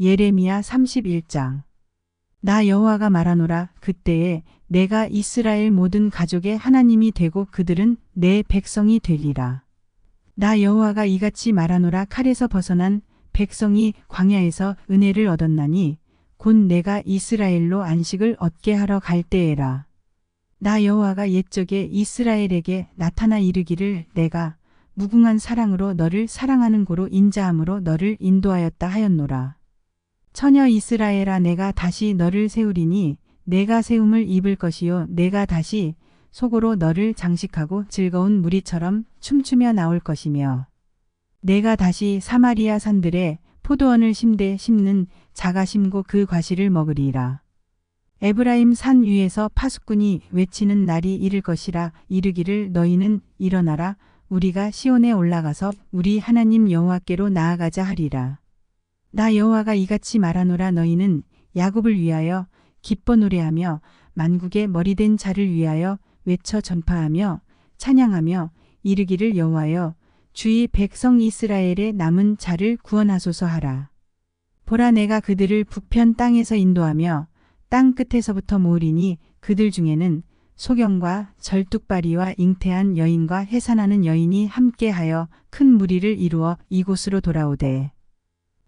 예레미야 31장 나 여호와가 말하노라 그때에 내가 이스라엘 모든 가족의 하나님이 되고 그들은 내 백성이 되리라. 나 여호와가 이같이 말하노라 칼에서 벗어난 백성이 광야에서 은혜를 얻었나니 곧 내가 이스라엘로 안식을 얻게 하러 갈 때에라. 나 여호와가 옛적에 이스라엘에게 나타나 이르기를 내가 무궁한 사랑으로 너를 사랑하는 고로 인자함으로 너를 인도하였다 하였노라. 처녀 이스라엘아 내가 다시 너를 세우리니 내가 세움을 입을 것이요 내가 다시 속으로 너를 장식하고 즐거운 무리처럼 춤추며 나올 것이며 내가 다시 사마리아 산들에 포도원을 심되 심는 자가 심고 그 과실을 먹으리라. 에브라임 산 위에서 파수꾼이 외치는 날이 이를 것이라 이르기를 너희는 일어나라 우리가 시온에 올라가서 우리 하나님 여호와께로 나아가자 하리라. 나 여호와가 이같이 말하노라 너희는 야곱을 위하여 기뻐 노래하며 만국의 머리된 자를 위하여 외쳐 전파하며 찬양하며 이르기를 여호와여 주의 백성 이스라엘의 남은 자를 구원하소서 하라. 보라 내가 그들을 북편 땅에서 인도하며 땅 끝에서부터 모으리니 그들 중에는 소경과 절뚝바리와 잉태한 여인과 해산하는 여인이 함께하여 큰 무리를 이루어 이곳으로 돌아오되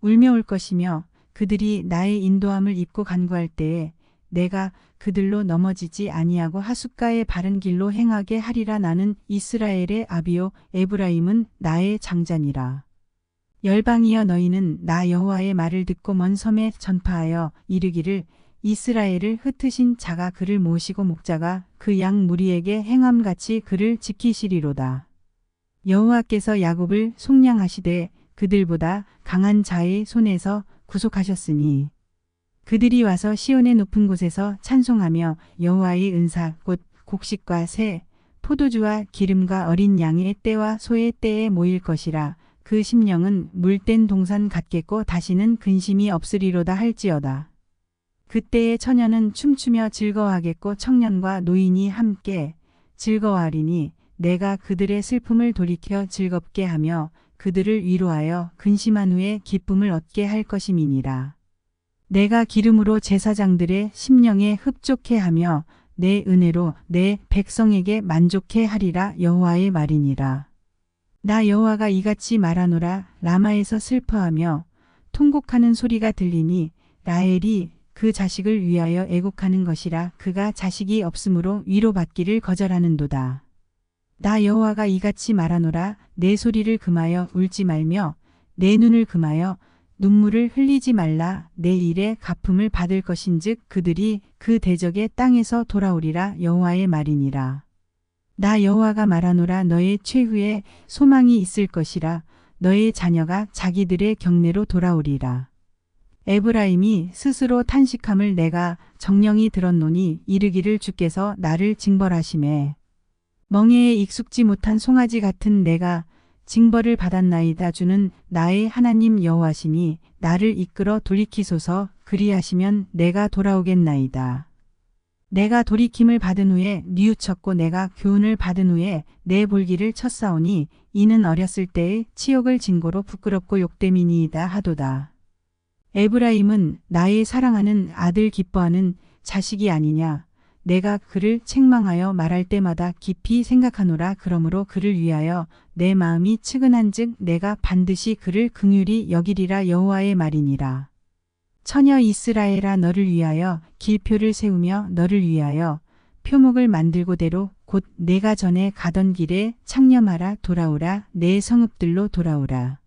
울며 올 것이며 그들이 나의 인도함을 입고 간구할 때에 내가 그들로 넘어지지 아니하고 하숫가의 바른 길로 행하게 하리라 나는 이스라엘의 아비요 에브라임은 나의 장자니라. 열방이여 너희는 나 여호와의 말을 듣고 먼 섬에 전파하여 이르기를 이스라엘을 흩으신 자가 그를 모시고 목자가 그 양 무리에게 행함같이 그를 지키시리로다. 여호와께서 야곱을 속량하시되 그들보다 강한 자의 손에서 구속하셨으니 그들이 와서 시온의 높은 곳에서 찬송하며 여호와의 은사 곧 곡식과 새 포도주와 기름과 어린 양의 떼와 소의 떼에 모일 것이라 그 심령은 물된 동산 같겠고 다시는 근심이 없으리로다 할지어다. 그때의 처녀는 춤추며 즐거워하겠고 청년과 노인이 함께 즐거워하리니 내가 그들의 슬픔을 돌이켜 즐겁게 하며 그들을 위로하여 근심한 후에 기쁨을 얻게 할 것임이니라. 내가 기름으로 제사장들의 심령에 흡족해 하며 내 은혜로 내 백성에게 만족해 하리라 여호와의 말이니라. 나 여호와가 이같이 말하노라 라마에서 슬퍼하며 통곡하는 소리가 들리니 라헬이 그 자식을 위하여 애곡하는 것이라 그가 자식이 없으므로 위로받기를 거절하는도다. 나 여호와가 이같이 말하노라. 내 소리를 금하여 울지 말며 내 눈을 금하여 눈물을 흘리지 말라. 내 일에 갚음을 받을 것인즉 그들이 그 대적의 땅에서 돌아오리라. 여호와의 말이니라. 나 여호와가 말하노라. 너의 최후에 소망이 있을 것이라. 너의 자녀가 자기들의 경내로 돌아오리라. 에브라임이 스스로 탄식함을 내가 정령이 들었노니 이르기를 주께서 나를 징벌하심에 멍에에 익숙지 못한 송아지 같은 내가 징벌을 받았나이다 주는 나의 하나님 여호와시니 나를 이끌어 돌이키소서 그리하시면 내가 돌아오겠나이다. 내가 돌이킴을 받은 후에 뉘우쳤고 내가 교훈을 받은 후에 내 볼기를 쳤사오니 이는 어렸을 때의 치욕을 진고로 부끄럽고 욕됨이니이다 하도다. 에브라임은 나의 사랑하는 아들 기뻐하는 자식이 아니냐. 내가 그를 책망하여 말할 때마다 깊이 생각하노라 그러므로 그를 위하여 내 마음이 측은한즉 내가 반드시 그를 긍휼히 여기리라 여호와의 말이니라. 처녀 이스라엘아 너를 위하여 길표를 세우며 너를 위하여 표목을 만들고대로 곧 내가 전에 가던 길에 창념하라 돌아오라 내 성읍들로 돌아오라.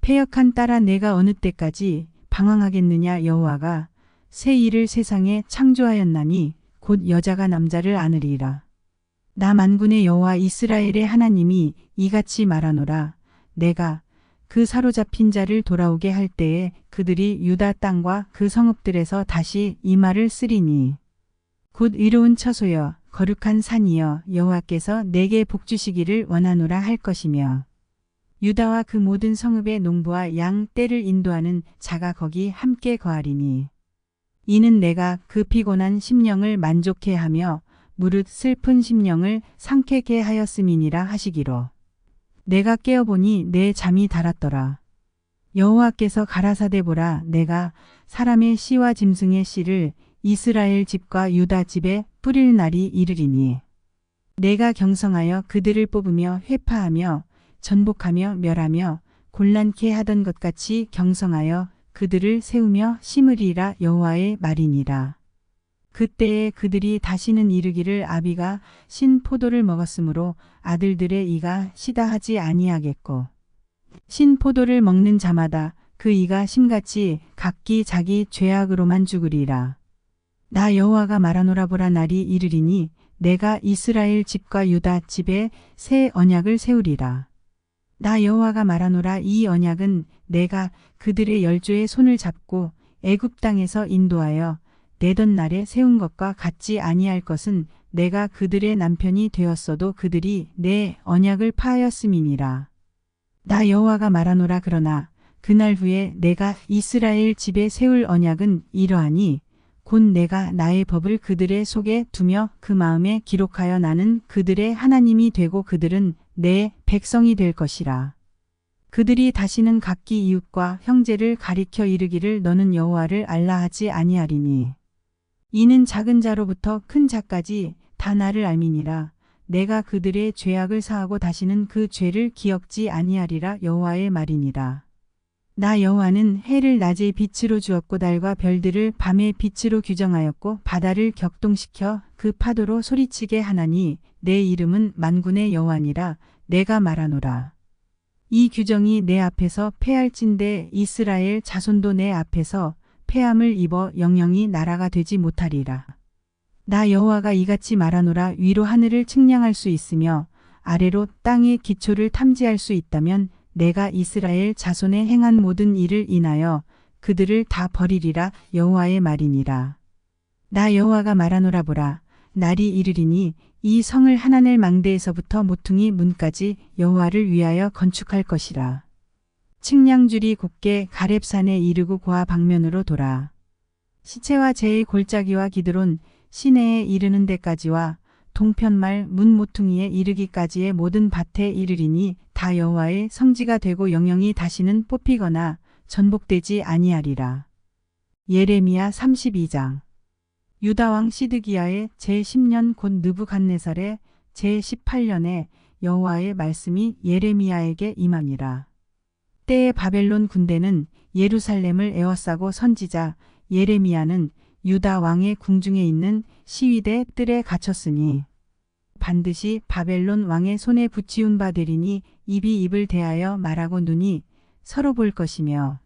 폐역한 딸아 내가 어느 때까지 방황하겠느냐 여호와가 새 일을 세상에 창조하였나니 곧 여자가 남자를 안으리라. 나 만군의 여호와 이스라엘의 하나님이 이같이 말하노라. 내가 그 사로잡힌 자를 돌아오게 할 때에 그들이 유다 땅과 그 성읍들에서 다시 이 말을 쓰리니 곧 의로운 처소여 거룩한 산이여 여호와께서 내게 복 주시기를 원하노라 할 것이며 유다와 그 모든 성읍의 농부와 양 떼를 인도하는 자가 거기 함께 거하리니 이는 내가 그 피곤한 심령을 만족해 하며 무릇 슬픈 심령을 상쾌게 하였음이니라 하시기로. 내가 깨어보니 내 잠이 달았더라. 여호와께서 가라사대 보라 내가 사람의 씨와 짐승의 씨를 이스라엘 집과 유다 집에 뿌릴 날이 이르리니. 내가 경성하여 그들을 뽑으며 회파하며 전복하며 멸하며 곤란케 하던 것 같이 경성하여 그들을 세우며 심으리라 여호와의 말이니라. 그때에 그들이 다시는 이르기를 아비가 신 포도를 먹었으므로 아들들의 이가 시다 하지 아니하겠고 신 포도를 먹는 자마다 그 이가 심같이 각기 자기 죄악으로만 죽으리라. 나 여호와가 말하노라 보라 날이 이르리니 내가 이스라엘 집과 유다 집에 새 언약을 세우리라. 나 여호와가 말하노라 이 언약은 내가 그들의 열조의 손을 잡고 애굽 땅에서 인도하여 내던 날에 세운 것과 같지 아니할 것은 내가 그들의 남편이 되었어도 그들이 내 언약을 파하였음이니라. 나 여호와가 말하노라 그러나 그날 후에 내가 이스라엘 집에 세울 언약은 이러하니 곧 내가 나의 법을 그들의 속에 두며 그 마음에 기록하여 나는 그들의 하나님이 되고 그들은 내 백성이 될 것이라. 그들이 다시는 각기 이웃과 형제를 가리켜 이르기를 너는 여호와를 알라 하지 아니하리니. 이는 작은 자로부터 큰 자까지 다 나를 알미니라. 내가 그들의 죄악을 사하고 다시는 그 죄를 기억지 아니하리라 여호와의 말이니라. 나 여호와는 해를 낮의 빛으로 주었고 달과 별들을 밤의 빛으로 규정하였고 바다를 격동시켜 그 파도로 소리치게 하나니 내 이름은 만군의 여호와니라 내가 말하노라. 이 규정이 내 앞에서 패할진대 이스라엘 자손도 내 앞에서 패함을 입어 영영이 나라가 되지 못하리라. 나 여호와가 이같이 말하노라 위로 하늘을 측량할 수 있으며 아래로 땅의 기초를 탐지할 수 있다면 내가 이스라엘 자손에 행한 모든 일을 인하여 그들을 다 버리리라 여호와의 말이니라. 나 여호와가 말하노라 보라 날이 이르리니 이 성을 하나넬 망대에서부터 모퉁이 문까지 여호와를 위하여 건축할 것이라. 측량줄이 곱게 가렙산에 이르고 고아 방면으로 돌아. 시체와 제의 골짜기와 기드론 시내에 이르는 데까지와 동편말 문 모퉁이에 이르기까지의 모든 밭에 이르리니 다 여호와의 성지가 되고 영영이 다시는 뽑히거나 전복되지 아니하리라. 예레미야 32장 유다왕 시드기야의 제10년 곧 느부갓네살의 제18년에 여호와의 말씀이 예레미야에게 임하니라. 때에 바벨론 군대는 예루살렘을 에워싸고 선지자 예레미야는 유다 왕의 궁중에 있는 시위대 뜰에 갇혔으니 반드시 바벨론 왕의 손에 붙이운 바 되리니 입이 입을 대하여 말하고 눈이 서로 볼 것이며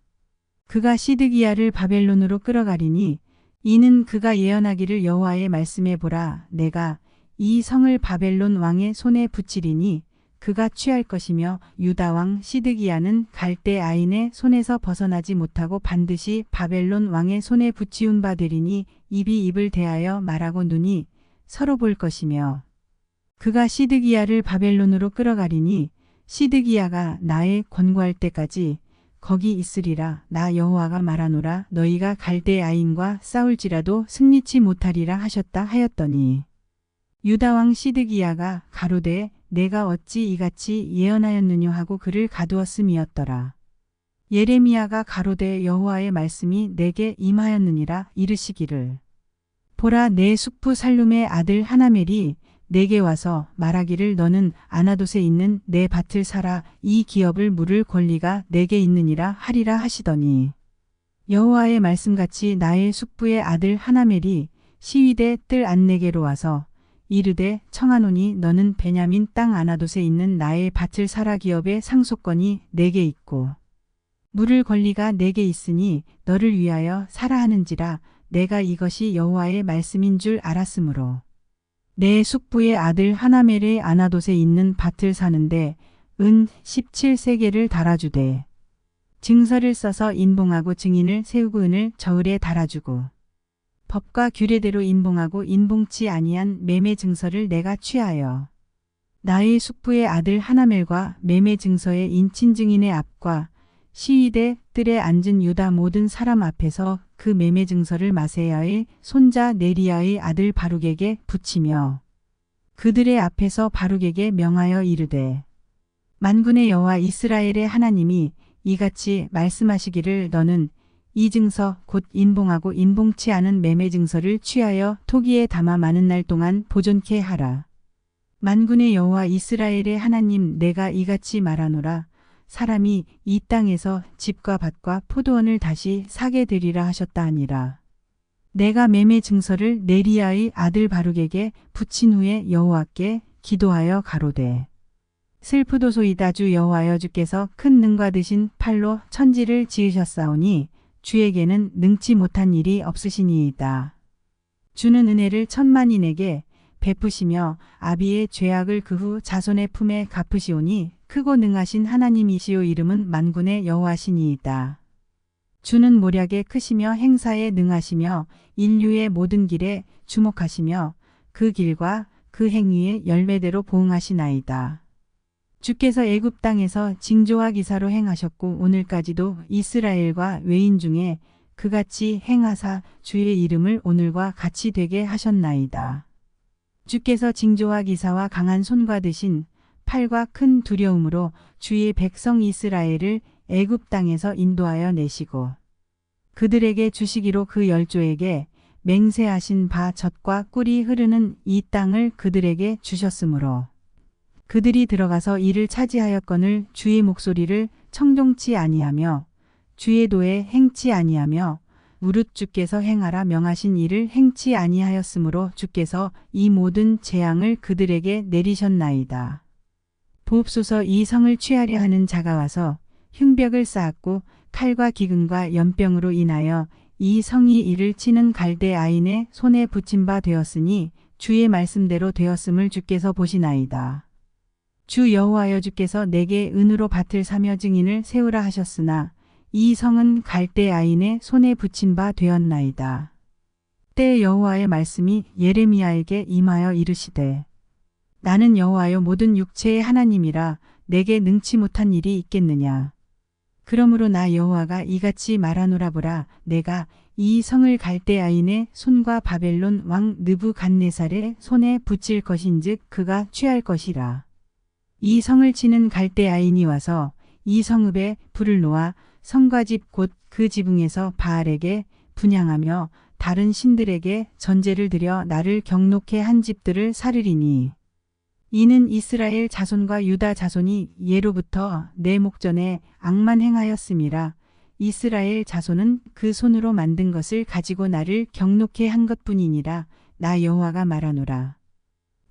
그가 시드기야를 바벨론으로 끌어가리니 이는 그가 예언하기를 여호와의 말씀해 보라. 내가 이 성을 바벨론 왕의 손에 붙이리니 그가 취할 것이며 유다 왕 시드기야는 갈대 아인의 손에서 벗어나지 못하고 반드시 바벨론 왕의 손에 붙이운 바 되리니 입이 입을 대하여 말하고 눈이 서로 볼 것이며 그가 시드기야를 바벨론으로 끌어가리니 시드기야가 나의 권고할 때까지 거기 있으리라. 나 여호와가 말하노라. 너희가 갈대 아인과 싸울지라도 승리치 못하리라 하셨다 하였더니 유다 왕 시드기야가 가로되 내가 어찌 이같이 예언하였느냐 하고 그를 가두었음이었더라. 예레미야가 가로되 여호와의 말씀이 내게 임하였느니라 이르시기를. 보라 내 숙부 살룸의 아들 하나멜이 내게 와서 말하기를 너는 아나돗에 있는 내 밭을 사라. 이 기업을 물을 권리가 내게 있느니라 하리라 하시더니. 여호와의 말씀같이 나의 숙부의 아들 하나멜이 시위대 뜰 안내게로 와서 이르되 청하노니 너는 베냐민 땅 아나돗에 있는 나의 밭을 사라 기업의 상속권이 내게 있고 물을 권리가 내게 있으니 너를 위하여 사라 하는지라 내가 이것이 여호와의 말씀인 줄 알았으므로. 내 숙부의 아들 하나멜의 아나돗에 있는 밭을 사는데 은 17세계를 달아주되 증서를 써서 인봉하고 증인을 세우고 은을 저울에 달아주고 법과 규례대로 인봉하고 인봉치 아니한 매매 증서를 내가 취하여 나의 숙부의 아들 하나멜과 매매 증서의 인친 증인의 앞과 시위대 뜰에 앉은 유다 모든 사람 앞에서 그 매매 증서를 마세야의 손자 네리야의 아들 바룩에게 붙이며 그들의 앞에서 바룩에게 명하여 이르되 만군의 여호와 이스라엘의 하나님이 이같이 말씀하시기를 너는 이 증서 곧 인봉하고 인봉치 않은 매매 증서를 취하여 토기에 담아 많은 날 동안 보존케 하라. 만군의 여호와 이스라엘의 하나님 내가 이같이 말하노라. 사람이 이 땅에서 집과 밭과 포도원을 다시 사게 되리라 하셨다 하니라. 내가 매매 증서를 네리아의 아들 바룩에게 붙인 후에 여호와께 기도하여 가로되 슬프도소이다 주 여호와여 주께서 큰 능과 드신 팔로 천지를 지으셨사오니 주에게는 능치 못한 일이 없으시니이다. 주는 은혜를 천만인에게 베푸시며 아비의 죄악을 그 후 자손의 품에 갚으시오니 크고 능하신 하나님이시오 이름은 만군의 여호와시니이다. 주는 모략에 크시며 행사에 능하시며 인류의 모든 길에 주목하시며 그 길과 그 행위에 열매대로 보응하시나이다. 주께서 애굽 땅에서 징조와 기사로 행하셨고 오늘까지도 이스라엘과 외인 중에 그같이 행하사 주의 이름을 오늘과 같이 되게 하셨나이다. 주께서 징조와 기사와 강한 손과 드신 팔과 큰 두려움으로 주의 백성 이스라엘을 애굽 땅에서 인도하여 내시고 그들에게 주시기로 그 열조에게 맹세하신 바 젖과 꿀이 흐르는 이 땅을 그들에게 주셨으므로 그들이 들어가서 이를 차지하였거늘 주의 목소리를 청종치 아니하며 주의 도에 행치 아니하며 무릇 주께서 행하라 명하신 일을 행치 아니하였으므로 주께서 이 모든 재앙을 그들에게 내리셨나이다. 보옵소서 이 성을 취하려 하는 자가 와서 흉벽을 쌓았고 칼과 기근과 연병으로 인하여 이 성이 이를 치는 갈대 아인의 손에 붙임 바 되었으니 주의 말씀대로 되었음을 주께서 보시나이다. 주 여호와여 주께서 내게 은으로 밭을 사며 증인을 세우라 하셨으나 이 성은 갈대 아인의 손에 붙임 바 되었나이다. 때 여호와의 말씀이 예레미야에게 임하여 이르시되 나는 여호와여 모든 육체의 하나님이라 내게 능치 못한 일이 있겠느냐. 그러므로 나 여호와가 이같이 말하노라 보라 내가 이 성을 갈대 아인의 손과 바벨론 왕 느부갓네살의 손에 붙일 것인즉 그가 취할 것이라. 이 성을 치는 갈대 아인이 와서 이 성읍에 불을 놓아 성과 집 곧 그 지붕에서 바알에게 분양하며 다른 신들에게 전제를 드려 나를 경록해 한 집들을 사르리니 이는 이스라엘 자손과 유다 자손이 예로부터 내 목전에 악만 행하였음이라 이스라엘 자손은 그 손으로 만든 것을 가지고 나를 경록해 한 것뿐이니라 나 여호와가 말하노라.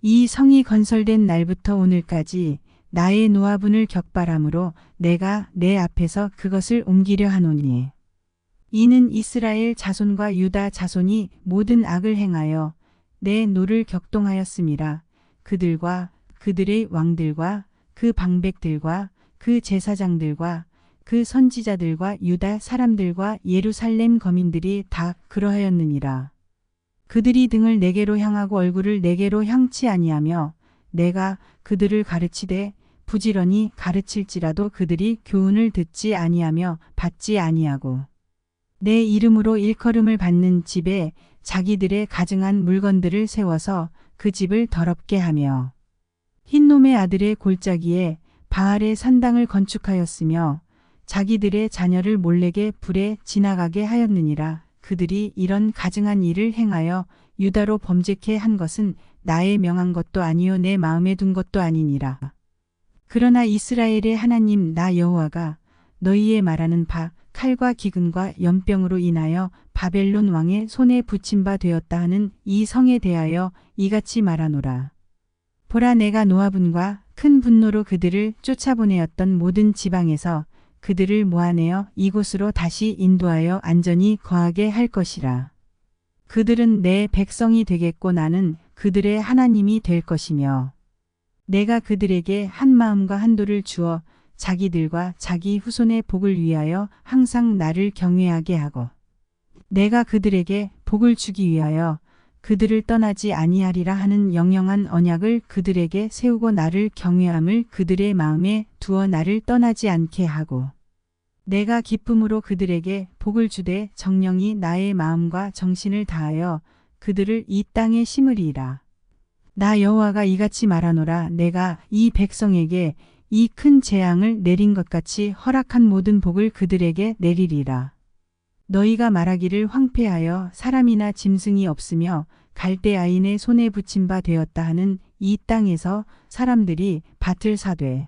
이 성이 건설된 날부터 오늘까지 나의 노아분을 격발함으로 내가 내 앞에서 그것을 옮기려 하노니. 이는 이스라엘 자손과 유다 자손이 모든 악을 행하여 내 노를 격동하였음이라. 그들과 그들의 왕들과 그 방백들과 그 제사장들과 그 선지자들과 유다 사람들과 예루살렘 거민들이 다 그러하였느니라. 그들이 등을 내게로 향하고 얼굴을 내게로 향치 아니하며 내가 그들을 가르치되 부지런히 가르칠지라도 그들이 교훈을 듣지 아니하며 받지 아니하고 내 이름으로 일컬음을 받는 집에 자기들의 가증한 물건들을 세워서 그 집을 더럽게 하며 흰놈의 아들의 골짜기에 바알의 산당을 건축하였으며 자기들의 자녀를 몰래게 불에 지나가게 하였느니라. 그들이 이런 가증한 일을 행하여 유다로 범죄케 한 것은 나의 명한 것도 아니요 내 마음에 둔 것도 아니니라. 그러나 이스라엘의 하나님 나 여호와가 너희의 말하는 바 칼과 기근과 연병으로 인하여 바벨론 왕의 손에 붙임 바 되었다 하는 이 성에 대하여 이같이 말하노라. 보라 내가 노아분과 큰 분노로 그들을 쫓아보내었던 모든 지방에서 그들을 모아내어 이곳으로 다시 인도하여 안전히 거하게 할 것이라. 그들은 내 백성이 되겠고 나는 그들의 하나님이 될 것이며 내가 그들에게 한 마음과 한도를 주어 자기들과 자기 후손의 복을 위하여 항상 나를 경외하게 하고 내가 그들에게 복을 주기 위하여 그들을 떠나지 아니하리라 하는 영영한 언약을 그들에게 세우고 나를 경외함을 그들의 마음에 두어 나를 떠나지 않게 하고 내가 기쁨으로 그들에게 복을 주되 정령이 나의 마음과 정신을 다하여 그들을 이 땅에 심으리라. 나 여호와가 이같이 말하노라 내가 이 백성에게 이 큰 재앙을 내린 것 같이 허락한 모든 복을 그들에게 내리리라. 너희가 말하기를 황폐하여 사람이나 짐승이 없으며 갈대아인의 손에 붙임 바 되었다 하는 이 땅에서 사람들이 밭을 사되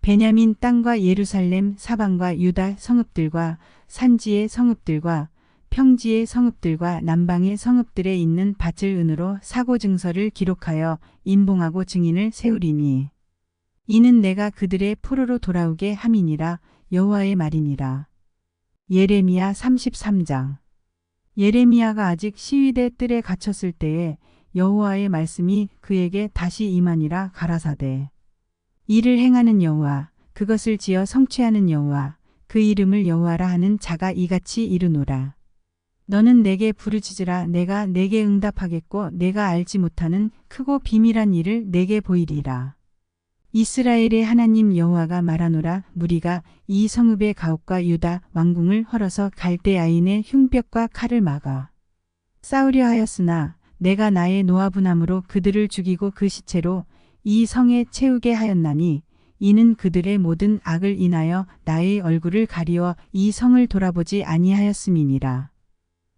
베냐민 땅과 예루살렘 사방과 유다 성읍들과 산지의 성읍들과 평지의 성읍들과 남방의 성읍들에 있는 밭을 은으로 사고 증서를 기록하여 인봉하고 증인을 세우리니 이는 내가 그들의 포로로 돌아오게 함이니라 여호와의 말이니라. 예레미야 33장. 예레미야가 아직 시위대 뜰에 갇혔을 때에 여호와의 말씀이 그에게 다시 임하니라 가라사대. 이를 행하는 여호와 그것을 지어 성취하는 여호와 그 이름을 여호와라 하는 자가 이같이 이르노라. 너는 내게 부르짖으라. 내가 내게 응답하겠고 내가 알지 못하는 크고 비밀한 일을 내게 보이리라 이스라엘의 하나님 여호와가 말하노라 무리가 이 성읍의 가옥과 유다 왕궁을 헐어서 갈대아인의 흉벽과 칼을 막아 싸우려 하였으나 내가 나의 노아분함으로 그들을 죽이고 그 시체로 이 성에 채우게 하였나니 이는 그들의 모든 악을 인하여 나의 얼굴을 가리워 이 성을 돌아보지 아니하였음이니라.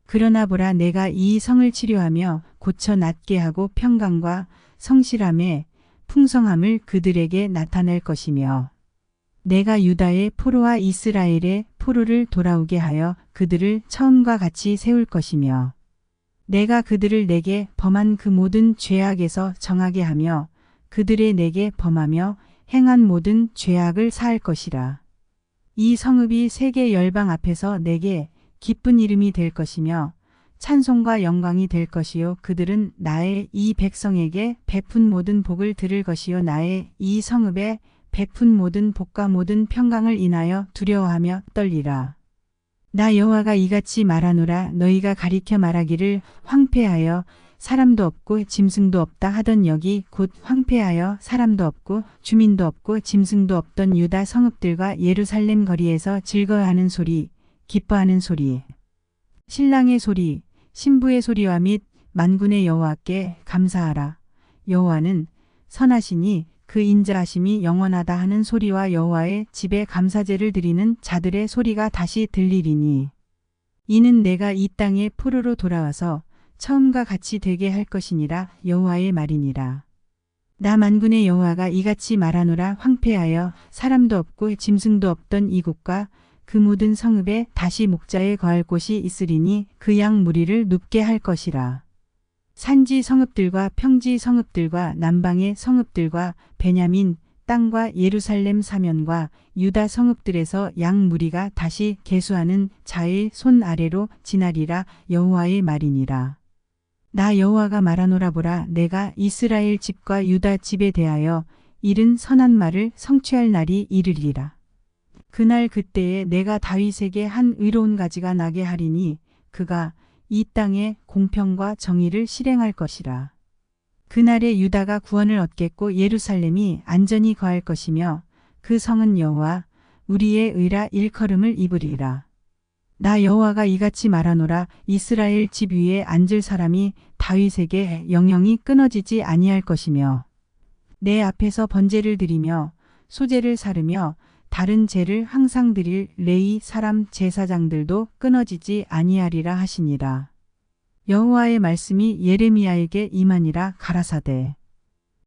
그러나 보라 내가 이 성을 치료하며 고쳐 낫게 하고 평강과 성실함에 풍성함을 그들에게 나타낼 것이며 내가 유다의 포로와 이스라엘의 포로를 돌아오게 하여 그들을 처음과 같이 세울 것이며 내가 그들을 내게 범한 그 모든 죄악에서 정하게 하며 그들의 내게 범하며 행한 모든 죄악을 사할 것이라. 이 성읍이 세계 열방 앞에서 내게 기쁜 이름이 될 것이며 찬송과 영광이 될 것이요. 그들은 나의 이 백성에게 베푼 모든 복을 들을 것이요. 나의 이 성읍에 베푼 모든 복과 모든 평강을 인하여 두려워하며 떨리라. 나 여호와가 이같이 말하노라. 너희가 가리켜 말하기를 황폐하여 사람도 없고 짐승도 없다 하던 여기 곧 황폐하여 사람도 없고 주민도 없고 짐승도 없던 유다 성읍들과 예루살렘 거리에서 즐거워하는 소리 기뻐하는 소리. 신랑의 소리 신부의 소리와 및 만군의 여호와께 감사하라 여호와는 선하시니 그 인자하심이 영원하다 하는 소리와 여호와의 집에 감사제를 드리는 자들의 소리가 다시 들리리니 이는 내가 이 땅에 포로로 돌아와서 처음과 같이 되게 할 것이니라 여호와의 말이니라. 나 만군의 여호와가 이같이 말하노라 황폐하여 사람도 없고 짐승도 없던 이곳과 그 모든 성읍에 다시 목자에 거할 곳이 있으리니 그 양 무리를 눕게 할 것이라. 산지 성읍들과 평지 성읍들과 남방의 성읍들과 베냐민 땅과 예루살렘 사면과 유다 성읍들에서 양 무리가 다시 계수하는 자의 손 아래로 지나리라 여호와의 말이니라. 나 여호와가 말하노라 보라 내가 이스라엘 집과 유다 집에 대하여 이른 선한 말을 성취할 날이 이르리라. 그날 그때에 내가 다윗에게 한 의로운 가지가 나게 하리니 그가 이 땅에 공평과 정의를 실행할 것이라. 그날에 유다가 구원을 얻겠고 예루살렘이 안전히 거할 것이며 그 성은 여호와 우리의 의라 일컬음을 입으리라. 나 여호와가 이같이 말하노라 이스라엘 집 위에 앉을 사람이 다윗에게 영영이 끊어지지 아니할 것이며 내 앞에서 번제를 드리며 소제를 사르며 다른 제를 항상 드릴 레이 사람 제사장들도 끊어지지 아니하리라 하시니라. 여호와의 말씀이 예레미야에게 임하니라 가라사대.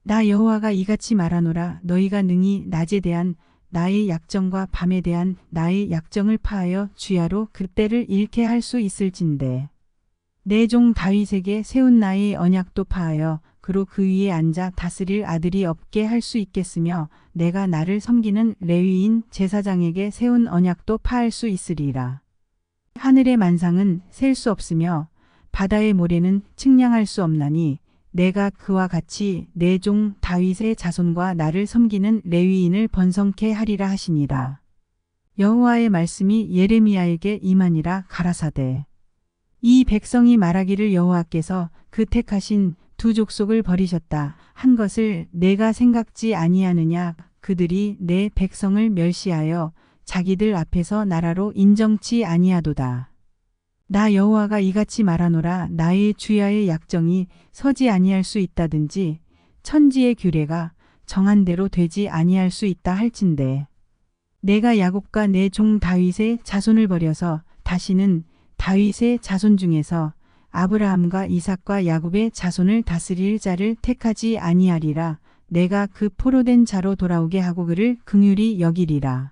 나 여호와가 이같이 말하노라 너희가 능히 낮에 대한 나의 약정과 밤에 대한 나의 약정을 파하여 주야로 그때를 잃게 할 수 있을진데 내 종 다윗에게 세운 나의 언약도 파하여 그로 그 위에 앉아 다스릴 아들이 없게 할 수 있겠으며 내가 나를 섬기는 레위인 제사장에게 세운 언약도 파할 수 있으리라. 하늘의 만상은 셀 수 없으며 바다의 모래는 측량할 수 없나니 내가 그와 같이 내 종 다윗의 자손과 나를 섬기는 레위인을 번성케 하리라 하시니라. 여호와의 말씀이 예레미야에게 임하니라 가라사대. 이 백성이 말하기를 여호와께서 그 택하신 두 족속을 버리셨다 한 것을 내가 생각지 아니하느냐 그들이 내 백성을 멸시하여 자기들 앞에서 나라로 인정치 아니하도다. 나 여호와가 이같이 말하노라 나의 주야의 약정이 서지 아니할 수 있다든지 천지의 규례가 정한 대로 되지 아니할 수 있다 할진대. 내가 야곱과 내 종 다윗의 자손을 버려서 다시는 다윗의 자손 중에서 아브라함과 이삭과 야곱의 자손을 다스릴 자를 택하지 아니하리라. 내가 그 포로된 자로 돌아오게 하고 그를 긍휼히 여기리라.